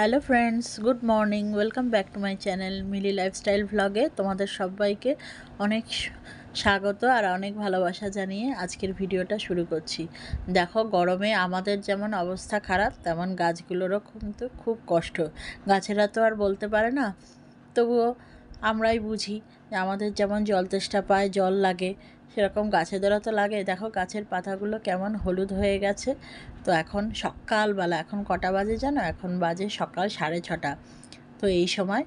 Hello friends good morning welcome back to my channel Mili lifestyle ভ্লগে তোমাদের সবাইকে অনেক স্বাগত আর অনেক ভালোবাসা জানিয়ে আজকের ভিডিওটা শুরু করছি। দেখো, গরমে আমাদের যেমন অবস্থা খারাপ, তেমন গাছগুলোরও কিন্তু খুব কষ্ট। গাছেরা তো আর বলতে পারে না, তবুও আমরাই বুঝি আমাদের যেমন জল তেষ্টা পায়, জল লাগে, সেরকম গাছেদেরও তো লাগে। দেখো, গাছের পাতাগুলো কেমন হলুদ হয়ে গেছে তো এখন সকালবেলা, এখন কটা বাজে জানো? এখন বাজে সকাল সাড়ে ছটা। তো এই সময়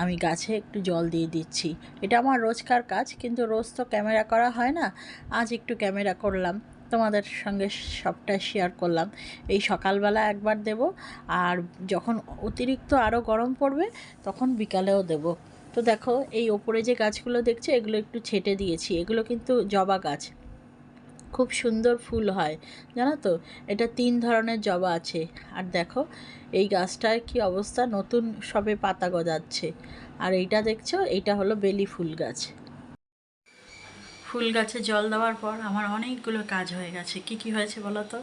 আমি গাছে একটু জল দিয়ে দিচ্ছি। এটা আমার রোজকার কাজ, কিন্তু রোজ তো ক্যামেরা করা হয় না। আজ একটু ক্যামেরা করলাম, তোমাদের সঙ্গে সবটা শেয়ার করলাম। এই সকালবেলা একবার দেব, আর যখন অতিরিক্ত আরও গরম পড়বে, তখন বিকালেও দেব। তো দেখো, এই ওপরে যে গাছগুলো দেখছ, এগুলো একটু ছেটে দিয়েছি। এগুলো কিন্তু জবা গাছ। খুব সুন্দর ফুল হয়। জানো তো? এটা তিন ধরনের জবা আছে। আর দেখো, এই গাছটার কি অবস্থা? নতুন সবে পাতা গজাচ্ছে। আর এইটা দেখছ? এইটা হলো বেলি ফুল গাছ। ফুল গাছে জল দেওয়ার পর আমার অনেকগুলো কাজ হয়ে গেছে। কি কি হয়েছে বলো তো?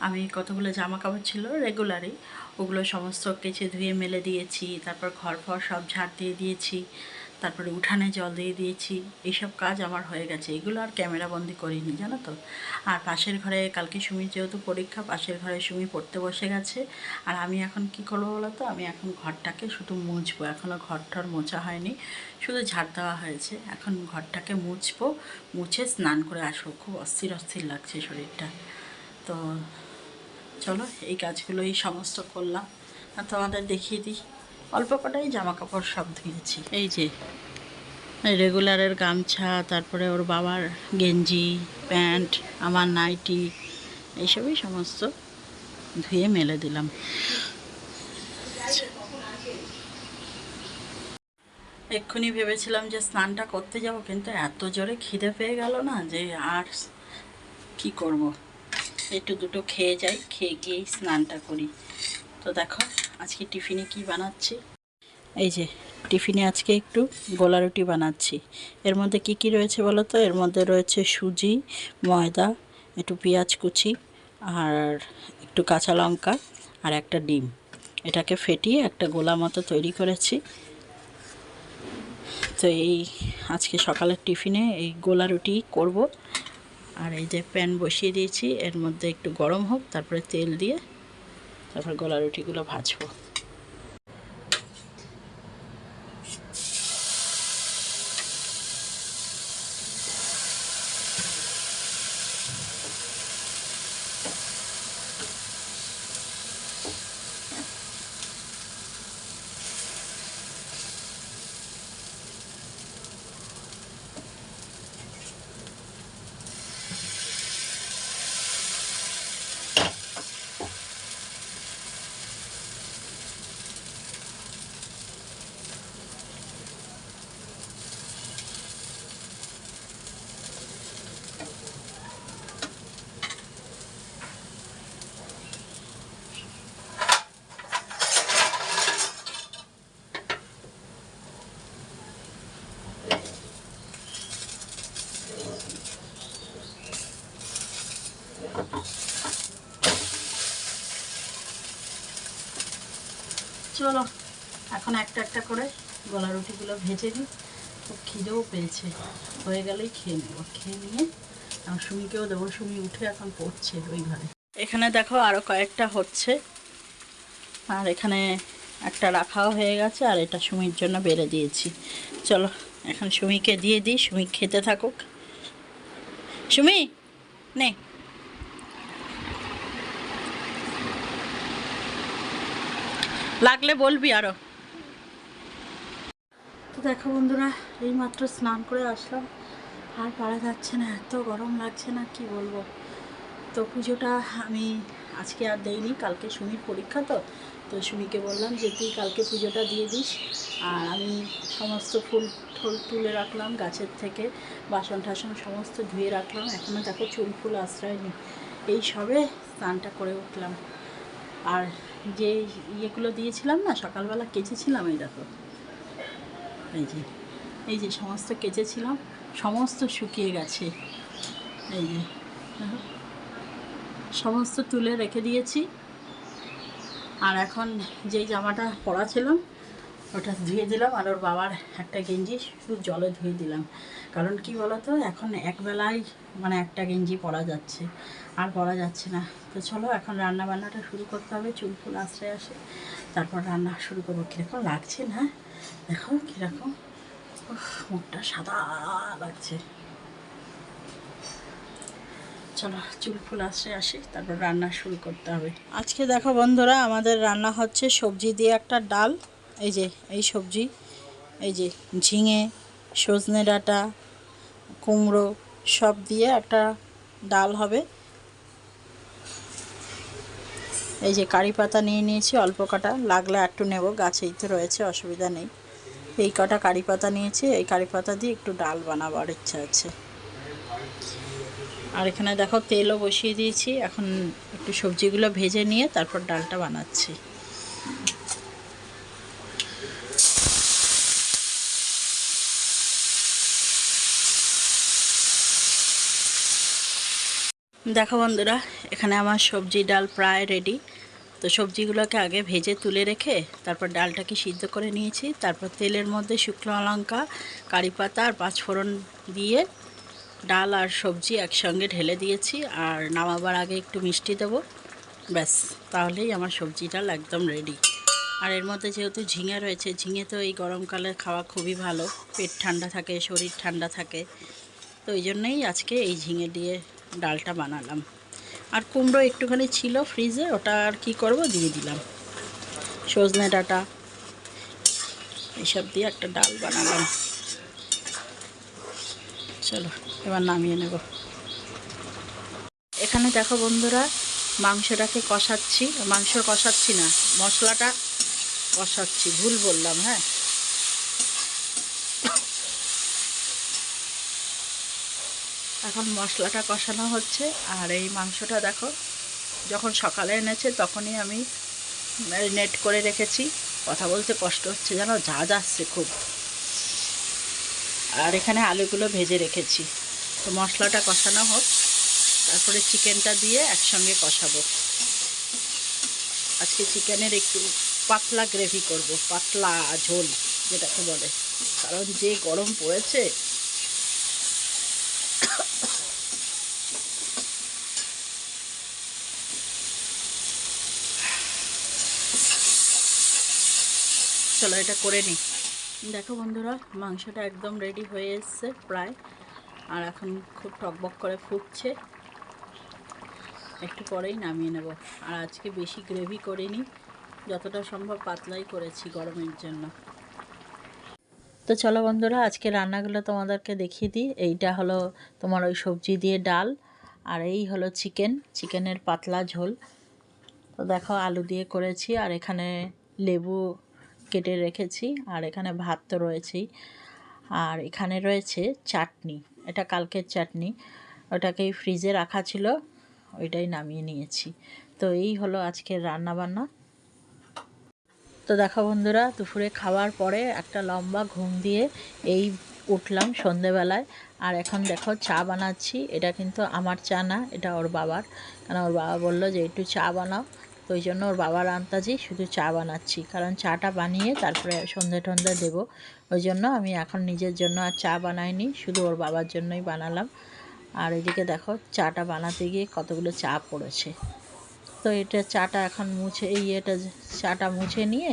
আমি কতগুলো জামা কাপড় ছিল রেগুলারই ওগুলো সমস্ত কেচে ধুয়ে মেলে দিয়েছি, তারপর ঘর ফর সব ঝাড় দিয়ে দিয়েছি। তারপরে উঠানে জল দিয়ে দিয়েছি। এইসব কাজ আমার হয়ে গেছে। এগুলো আর ক্যামেরা বন্দি করিনি, জানো তো? আর পাশের ঘরে, কালকে সুমির যেহেতু পরীক্ষা, পাশের ঘরে সুমি পড়তে বসে গেছে। আর আমি এখন কি করব বলো তো? আমি এখন ঘরটাকে শুধু মুছবো। এখনও ঘর টর মোছা হয়নি। শুধু ঝাড় দেওয়া হয়েছে। এখন ঘরটাকে মুছবো। মুছে স্নান করে আসব। খুব অস্থির অস্থির লাগছে শরীরটা। তো চলো, এই কাজগুলোই সমস্ত করলাম। আর তোমাদের দেখিয়ে দিই। অল্প কটাই জামা কাপড় সব ধুয়েছি। এই যে রেগুলারের গামছা, তারপরে ওর বাবার গেঞ্জি, প্যান্ট, আমার নাইটি, এইসবই সমস্ত ধুয়ে মেলে দিলাম। এক্ষুনি ভেবেছিলাম যে স্নানটা করতে যাব, কিন্তু এত জোরে খিদে পেয়ে গেল না যে আর কি করব? একটু দুটো খেয়ে যাই, খেয়ে গিয়েই স্নানটা করি। তো দেখো, আজকে টিফিনে কি বানাচ্ছি? এই যে, টিফিনে আজকে একটু গোলা রুটি বানাচ্ছি। এর মধ্যে কি কি রয়েছে বলো তো? এর মধ্যে রয়েছে সুজি, ময়দা, একটু পেঁয়াজ কুচি, আর একটু কাঁচা লঙ্কা, আর একটা ডিম। এটাকে ফেটিয়ে একটা গোলা মতো তৈরি করেছি। তো এই আজকে সকালের টিফিনে এই গোলা রুটি করব। আর এই যে প্যান বসিয়ে দিয়েছি, এর মধ্যে একটু গরম হোক, তারপরে তেল দিয়ে তারপর গলা রুটিগুলো ভাজবো। চলো, এখন একটা একটা করে গলা রুটিগুলো ভেজে দিই খুব খিদেও পেয়েছে। হয়ে গেলেই খেয়ে নেব। খেয়ে নিয়ে আর সুমিকেও দেবো। সুমি উঠে এখন পড়ছে ওই ঘরে এখানে দেখো আরও কয়েকটা হচ্ছে। আর এখানে একটা রাখাও হয়ে গেছে, আর এটা সুমির জন্য বেড়ে দিয়েছি। চলো, এখন সুমিকে দিয়ে দিই। সুমি খেতে থাকুক। সুমি, নে। লাগলে বলবি আরও। তো দেখো বন্ধুরা এই মাত্র স্নান করে আসলাম। আর পারা যাচ্ছে না, এত গরম লাগছে না, কি বলব? তো পুজোটা আমি আজকে আর দেইনি, কালকে সুমির পরীক্ষা তো তো সুমিকে বললাম যে তুই কালকে পুজোটা দিয়ে দিস। আর আমি সমস্ত ফুল ঠোল তুলে রাখলাম, গাছের থেকে বাসন টাসন সমস্ত ধুয়ে রাখলাম। এখনও দেখো চুল ফুল আশ্রয় নেই। এই সবে স্নানটা করে উঠলাম। আর যে ইয়েগুলো দিয়েছিলাম না, সকালবেলা কেচেছিলাম এই দেখো। এই যে এই যে সমস্ত কেচেছিলাম, সমস্ত শুকিয়ে গেছে। এই যে সমস্ত তুলে রেখে দিয়েছি। আর এখন যেই জামাটা পরা ছিলাম ওটা ধুয়ে দিলাম আর ওর বাবার একটা গেঞ্জি, শুধু জলে ধুয়ে দিলাম। কারণ কি বলতো, এখন একবেলায় মানে একটা গেঞ্জি পরা যাচ্ছে। আর পরা যাচ্ছে না। তো চলো, এখন রান্না বান্নাটা শুরু করতে হবে। চুল ফুল আশ্রয় আসে। তারপর রান্না শুরু করব। কীরকম লাগছে না? দেখো কীরকম। মুখটা সাদা লাগছে। চলো, চুল ফুল আসে আসি। তারপর রান্না শুরু করতে হবে। আজকে দেখো বন্ধুরা, আমাদের রান্না হচ্ছে সবজি দিয়ে একটা ডাল। এই যে, এই সবজি, এই যে ঝিঙে, সজনে ডাঁটা, কুমড়ো, সব দিয়ে একটা ডাল হবে। এই যে কারি পাতা নিয়ে নিয়েছি, অল্প কাটা, লাগলে একটু নেব, গাছেই তো রয়েছে, অসুবিধা নেই। এই কটা কারি পাতা নিয়েছি, এই কারি পাতা দিয়ে একটু ডাল বানাবার ইচ্ছা আছে। আর এখানে দেখো তেলও বসিয়ে দিয়েছি, এখন একটু সবজিগুলো ভেজে নিয়ে তারপর ডালটা বানাচ্ছি। দেখো বন্ধুরা, এখানে আমার সবজি ডাল প্রায় রেডি তো সবজিগুলোকে আগে ভেজে তুলে রেখে তারপর ডালটাকে সিদ্ধ করে নিয়েছি। তারপর তেলের মধ্যে শুকনো লঙ্কা, কারি পাতা আর পাঁচফোড়ন দিয়ে ডাল আর সবজি একসঙ্গে ঢেলে দিয়েছি আর নামাবার আগে একটু মিষ্টি দেবো। ব্যাস, তাহলেই আমার সবজি ডাল একদম রেডি আর এর মধ্যে যেহেতু ঝিঙে রয়েছে, ঝিঙে তো এই গরমকালে খাওয়া খুবই ভালো। পেট ঠান্ডা থাকে, শরীর ঠান্ডা থাকে। তো ওই জন্যই আজকে এই ঝিঙে দিয়ে ডালটা বানালাম। আর কুমড়ো একটুখানি ছিল ফ্রিজে, ওটা আর কি করব? দিয়ে দিলাম। সজনে ডাঁটা এইসব দিয়ে একটা ডাল বানালাম। চলো, এবার নামিয়ে নেব। এখানে দেখো বন্ধুরা, মাংসটাকে কষাচ্ছি। মাংস কষাচ্ছি না, মশলাটা কষাচ্ছি, ভুল বললাম হ্যাঁ? এখন মশলাটা কষানো হচ্ছে। আর এই মাংসটা দেখো, যখন সকালে এনেছে তখনই আমি ম্যারিনেট করে রেখেছি। কথা বলতে কষ্ট হচ্ছে যেন ঝাঁজ আসছে খুব। আর এখানে আলুগুলো ভেজে রেখেছি। তো মশলাটা কষানো হোক, তারপরে চিকেনটা দিয়ে একসঙ্গে কষাবো। আজকে চিকেনের একটু পাতলা গ্রেভি করব, পাতলা ঝোল, যেটাকে বলে। কারণ যে গরম পড়েছে চলো এটা করে নিই দেখো বন্ধুরা, মাংসটা একদম রেডি হয়ে এসছে প্রায়। আর এখন খুব টকবক করে ফুটছে। একটু পরেই নামিয়ে নেব। আর আজকে বেশি গ্রেভি করিনি, যতটা সম্ভব পাতলাই করেছি গরমের জন্য। তো চলো বন্ধুরা, আজকে রান্নাগুলো তোমাদেরকে দেখিয়ে দিই। এইটা হলো তোমার ওই সবজি দিয়ে ডাল, আর এই হলো চিকেন। চিকেনের পাতলা ঝোল। তো দেখো, আলু দিয়ে করেছি, আর এখানে লেবু কেটে রেখেছি, আর এখানে ভাত তো রয়েছেই। আর এখানে রয়েছে চাটনি, এটা কালকের চাটনি। ওটাকেই ফ্রিজে রাখা ছিল, ওইটাই নামিয়ে নিয়েছি। তো এই হলো আজকের রান্না বান্না তো দেখো বন্ধুরা, দুপুরে খাওয়ার পরে একটা লম্বা ঘুম দিয়ে এই উঠলাম সন্ধেবেলায়। আর এখন দেখো চা বানাচ্ছি, এটা কিন্তু আমার চা না, এটা ওর বাবার। কারণ ওর বাবা বলল যে, একটু চা বানাও। তো ওই জন্য ওর বাবার আন্তাজি শুধু চা বানাচ্ছি। কারণ চাটা বানিয়ে তারপরে সন্ধে টন্ধে দেবো। ওই জন্য আমি এখন নিজের জন্য আর চা বানাইনি, শুধু ওর বাবার জন্যই বানালাম। আর এদিকে দেখো, চাটা বানাতে গিয়ে কতগুলো চা পড়েছে। তো এটা চাটা এখন মুছে, এই এটা চাটা মুছে নিয়ে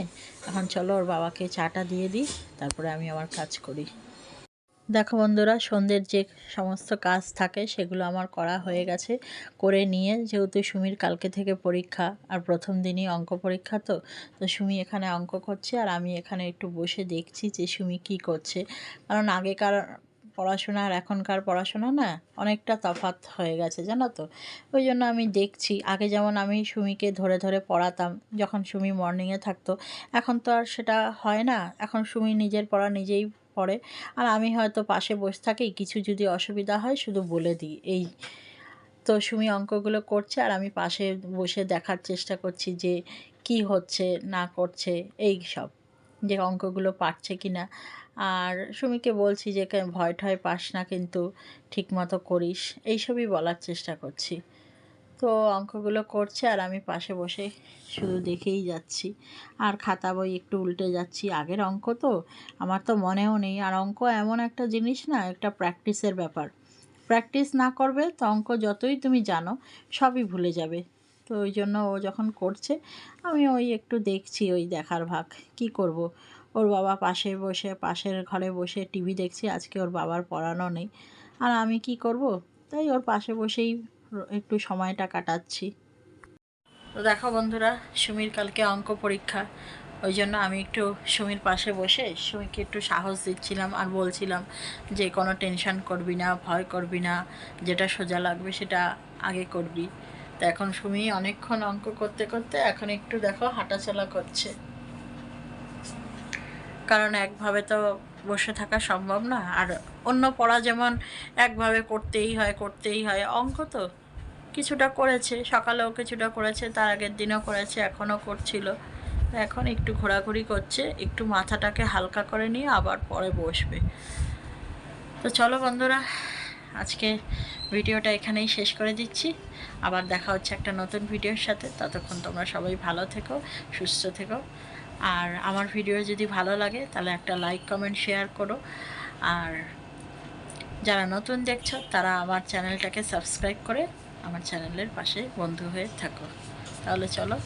এখন চলো ওর বাবাকে চাটা দিয়ে দিই, তারপরে আমি আমার কাজ করি। দেখো বন্ধুরা, সন্ধ্যের যে সমস্ত কাজ থাকে সেগুলো আমার করা হয়ে গেছে, করে নিয়ে যেহেতু সুমির কালকে থেকে পরীক্ষা আর প্রথম দিনই অঙ্ক পরীক্ষা তো তো সুমি এখানে অঙ্ক করছে আর আমি এখানে একটু বসে দেখছি যে সুমি কি করছে। কারণ আগেকার পড়াশোনা আর এখনকার পড়াশোনা না অনেকটা তফাৎ হয়ে গেছে, জানো তো? ওই জন্য আমি দেখছি, আগে যেমন আমি সুমিকে ধরে ধরে পড়াতাম, যখন সুমি মর্নিংয়ে থাকতো, এখন তো আর সেটা হয় না। এখন সুমি নিজের পড়া নিজেই পড়ে। আর আমি হয়তো পাশে বসে থাকি, কিছু যদি অসুবিধা হয় শুধু বলে দিই। এই তো সুমি অঙ্কগুলো করছে আর আমি পাশে বসে দেখার চেষ্টা করছি যে কি হচ্ছে, না করছে, এই সব যে অঙ্কগুলো পারছে কি না আর সুমিকে বলছি যে ভয় ঠয় পাস না কিন্তু ঠিক মতো করিস। এইসবই বলার চেষ্টা করছি। তো অঙ্কগুলো করছে আর আমি পাশে বসে শুধু দেখেই যাচ্ছি। আর খাতা বই একটু উল্টে যাচ্ছি। আগের অঙ্ক তো? আমার তো মনেও নেই। আর অঙ্ক এমন একটা জিনিস না, একটা প্র্যাকটিসের ব্যাপার। প্র্যাকটিস না করবে তো অঙ্ক যতই তুমি জানো, সবই ভুলে যাবে। তো ওই জন্য ও যখন করছে, আমি ওই একটু দেখছি ওই দেখার ভাগ। কি করব? ওর বাবা পাশে বসে, পাশের ঘরে বসে টিভি দেখছি। আজকে ওর বাবার পড়ানো নেই। আর আমি কি করব? তাই ওর পাশে বসেই একটু সময়টা কাটাচ্ছি। তো দেখো বন্ধুরা, সুমির কালকে অঙ্ক পরীক্ষা। ওই জন্য আমি একটু সুমির পাশে বসে সুমিকে একটু সাহস দিচ্ছিলাম আর বলছিলাম যে, কোনো টেনশন করবি না, ভয় করবি না, যেটা সোজা লাগবে সেটা আগে করবি। তো এখন সুমি অনেকক্ষণ অঙ্ক করতে করতে এখন একটু দেখো হাঁটাচলা করছে। কারণ একভাবে তো বসে থাকা সম্ভব না, আর অন্য পড়া যেমন একভাবে করতেই হয় করতেই হয়, অঙ্ক তো কিছুটা করেছে, সকালেও কিছুটা করেছে, তার আগের দিনও করেছে, এখনও করছিল। এখন একটু ঘোরাঘুরি করছে, একটু মাথাটাকে হালকা করে নিয়ে আবার পরে বসবে। তো চলো বন্ধুরা, আজকে ভিডিওটা এখানেই শেষ করে দিচ্ছি। আবার দেখা হচ্ছে একটা নতুন ভিডিওর সাথে। ততক্ষণ তোমরা সবাই ভালো থেকো, সুস্থ থেকো। আর আমার ভিডিও যদি ভালো লাগে, তাহলে একটা লাইক, কমেন্ট, শেয়ার করো। আর যারা নতুন দেখছ, তারা আমার চ্যানেলটাকে সাবস্ক্রাইব করে আমার চ্যানেলের পাশে বন্ধু হয়ে থাকো। তাহলে চলো